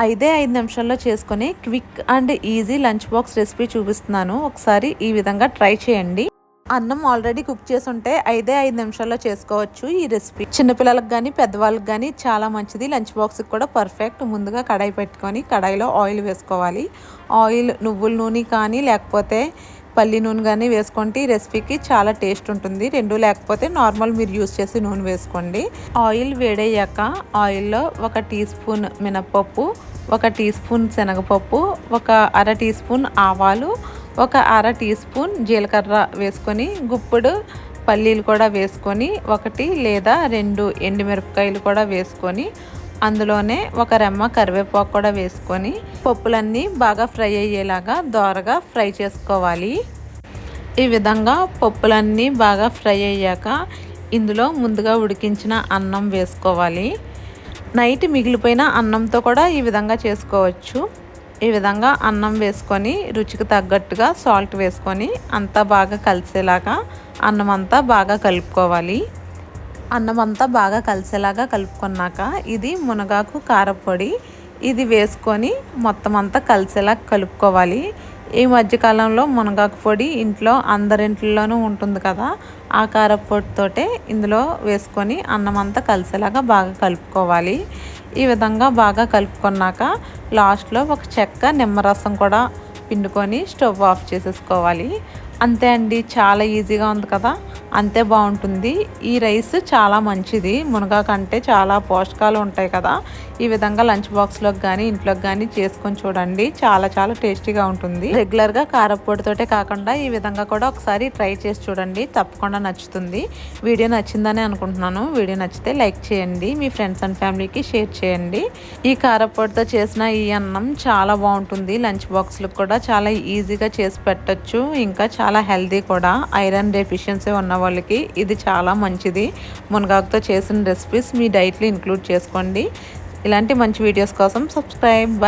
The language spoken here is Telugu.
ఐదే ఐదు నిమిషాల్లో చేసుకొని quick and easy lunch box recipe చూపిస్తున్నాను. ఒకసారి ఈ విధంగా ట్రై చేయండి. అన్నం ఆల్రెడీ కుక్ చేసి ఉంటే ఐదే ఐదు నిమిషాల్లో చేసుకోవచ్చు ఈ రెసిపీ. చిన్నపిల్లలకు కానీ పెద్దవాళ్ళకి కానీ చాలా మంచిది. లంచ్ బాక్స్కి కూడా పర్ఫెక్ట్. ముందుగా కడాయి పెట్టుకొని కడాయిలో ఆయిల్ వేసుకోవాలి. ఆయిల్ నువ్వుల నూనె కానీ లేకపోతే పల్లి నూనె కానీ వేసుకుంటే ఈ రెసిపీకి చాలా టేస్ట్ ఉంటుంది. రెండు లేకపోతే నార్మల్ మీరు యూస్ చేసి నూనె వేసుకోండి. ఆయిల్ వేడయ్యాక ఆయిల్లో ఒక టీ స్పూన్ మినప్పప్పు ఒక టీ స్పూన్ శనగపప్పు ఒక అర టీ స్పూన్ ఆవాలు ఒక అర టీ స్పూన్ జీలకర్ర వేసుకొని గుప్పుడు పల్లీలు కూడా వేసుకొని ఒకటి లేదా రెండు ఎండుమిరపకాయలు కూడా వేసుకొని అందులోనే ఒక రెమ్మ కరివేపాకు కూడా వేసుకొని పప్పులన్నీ బాగా ఫ్రై అయ్యేలాగా దోరగా ఫ్రై చేసుకోవాలి. ఈ విధంగా పప్పులన్నీ బాగా ఫ్రై అయ్యాక ఇందులో ముందుగా ఉడికించిన అన్నం వేసుకోవాలి. నైట్ మిగిలిపోయిన అన్నంతో కూడా ఈ విధంగా చేసుకోవచ్చు. ఈ విధంగా అన్నం వేసుకొని రుచికి తగ్గట్టుగా సాల్ట్ వేసుకొని అంతా బాగా కలిసేలాగా అన్నం అంతా బాగా కలుపుకోవాలి. అన్నం అంతా బాగా కలిసేలాగా కలుపుకున్నాక ఇది మునగాకు కారపొడి. ఇది వేసుకొని మొత్తం అంతా కలిసేలా కలుపుకోవాలి. ఈ మధ్యకాలంలో మునగాకు పొడి ఇంట్లో అందరింట్లోనూ ఉంటుంది కదా ఆ కారపొడితోటే ఇందులో వేసుకొని అన్నం అంతా కలిసేలాగా బాగా కలుపుకోవాలి. ఈ విధంగా బాగా కలుపుకున్నాక లాస్ట్లో ఒక చెక్క నిమ్మరసం కూడా పిండుకొని స్టవ్ ఆఫ్ చేసేసుకోవాలి. అంతే అండి చాలా ఈజీగా ఉంది కదా. అంతే బాగుంటుంది. ఈ రైస్ చాలా మంచిది. మునగా కంటే చాలా పోషకాలు ఉంటాయి కదా. ఈ విధంగా లంచ్ బాక్స్లోకి కానీ ఇంట్లోకి కానీ చేసుకొని చూడండి. చాలా చాలా టేస్టీగా ఉంటుంది. రెగ్యులర్గా కారపొడితోటే కాకుండా ఈ విధంగా కూడా ఒకసారి ట్రై చేసి చూడండి. తప్పకుండా నచ్చుతుంది. వీడియో నచ్చిందని అనుకుంటున్నాను. వీడియో నచ్చితే లైక్ చేయండి. మీ ఫ్రెండ్స్ అండ్ ఫ్యామిలీకి షేర్ చేయండి. ఈ కారపొడితో చేసిన ఈ అన్నం చాలా బాగుంటుంది. లంచ్ బాక్స్లకు కూడా చాలా ఈజీగా చేసి పెట్టచ్చు. ఇంకా చాలా హెల్దీ కూడా. ఐరన్ డెఫిషియన్సీ ఉన్న వాళ్ళకి. ఇది చాలా మంచిది. మునగాకుతో చేసిన రెసిపీస్ మీ డైట్లో ఇంక్లూడ్ చేసుకోండి. ఇలాంటి మంచి వీడియోస్ కోసం సబ్స్క్రైబ్ బాయ్